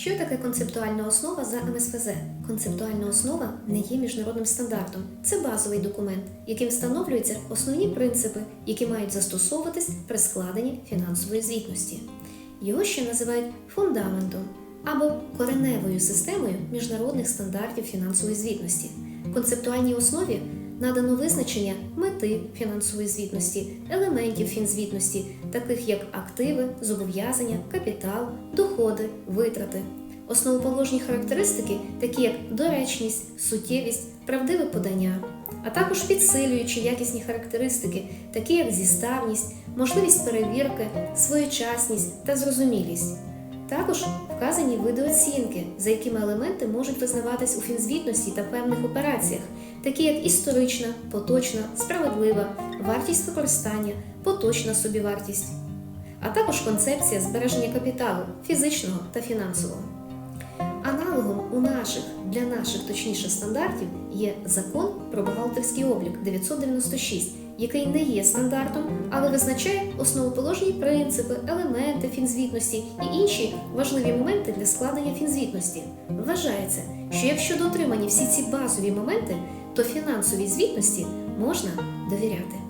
Що таке концептуальна основа за МСФЗ? Концептуальна основа не є міжнародним стандартом. Це базовий документ, яким встановлюються основні принципи, які мають застосовуватись при складенні фінансової звітності. Його ще називають фундаментом або кореневою системою міжнародних стандартів фінансової звітності. Концептуальній основі надано визначення мети фінансової звітності, елементів фінзвітності, таких як активи, зобов'язання, капітал, доходи, витрати. Основоположні характеристики, такі як доречність, суттєвість, правдиве подання, а також підсилюючі якісні характеристики, такі як зіставність, можливість перевірки, своєчасність та зрозумілість. Також вказані види оцінки, за якими елементи можуть визнаватись у фінзвітності та певних операціях, такі як історична, поточна, справедлива, вартість використання, поточна собівартість, а також концепція збереження капіталу фізичного та фінансового. Аналогом у наших для наших точніше стандартів є закон про бухгалтерський облік 996, який не є стандартом, але визначає основоположні принципи, елементи фінзвітності і інші важливі моменти для складення фінзвітності. Вважається, що якщо дотримані всі ці базові моменти, то фінансовій звітності можна довіряти.